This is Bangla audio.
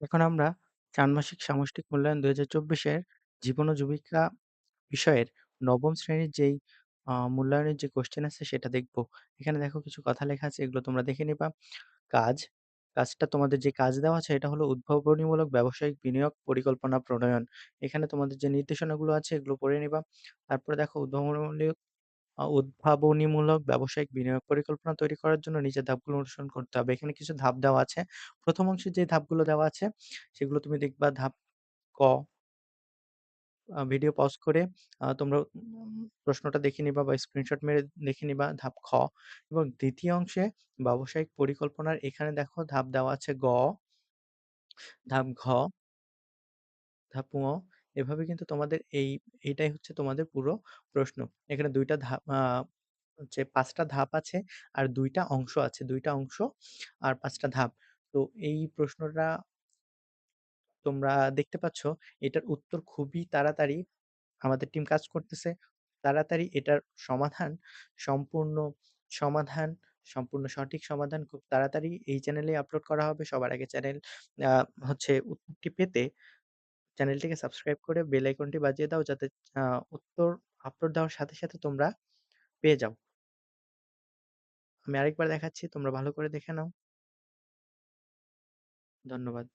এখন আমরা ষান্মাসিক সামষ্টিক মূল্যায়ন ২০২৪ এর জীবন ও জীবিকা বিষয়ের নবম শ্রেণির যেই মূল্যায়নের যে কোয়েশ্চেন আছে সেটা দেখব। এখানে দেখো কিছু কথা লেখা আছে এগুলো তোমরা দেখে নিবা। কাজ, কাজটা তোমাদের যে কাজ দেওয়া আছে এটা হলো উদ্ভাবনীমূলক ব্যবসায়িক বিনিয়োগ পরিকল্পনা প্রণয়ন। এখানে তোমাদের যে নির্দেশনাগুলো আছে এগুলো পড়ে নিবা। তারপরে দেখো উদ্ভাবনীমূলক উদ্ভাবনীমূলক ব্যবসায়িক বিনিয়োগ পরিকল্পনা তৈরি করার জন্য নিচের ধাপগুলো অনুসরণ করতে হবে। এখানে কিছু ধাপ দেওয়া আছে। ১ম অংশে যে ধাপগুলো দেওয়া আছে সেগুলো তুমি দেখবা ধাপ ক ভিডিও পজ করে তোমরা প্রশ্নটা দেখে নিবা বা স্ক্রিনশট মেরে দেখে নিবা ধাপ খ এবং ২য় অংশে ব্যবসায়িক পরিকল্পনার এখানে দেখো ধাপ দেওয়া আছে গ, ধাপ ঘ, ধাপ ঙ এভাবে কিন্তু তোমাদের এই এটাই হচ্ছে তোমাদের পুরো প্রশ্ন। এখানে ২ টা ধাপ হচ্ছে ৫ টা ধাপ আছে আর ২ টা অংশ আছে। ২ টা অংশ আর ৫ টা ধাপ। তো এই প্রশ্নটা তোমরা দেখতে পাচ্ছ এটার উত্তর খুবই তাড়াতাড়ি আমাদের টিম কাজ করতেছে। তাড়াতাড়ি এটার সমাধান সম্পূর্ণ সমাধান, সম্পূর্ণ সঠিক সমাধান খুব তাড়াতাড়ি এই চ্যানেলেই আপলোড করা হবে। সবার আগে চ্যানেল হচ্ছে উত্তরটি পেতে চ্যানেলটিকে সাবস্ক্রাইব করে বেল আইকনটি বাজিয়ে দাও যাতে আ উত্তর আপলোড দেওয়ার সাথে, সাথে তোমরা পেয়ে যাও। আমি আরেকবার দেখাচ্ছি তোমরা ভালো করে দেখে নাও। ধন্যবাদ।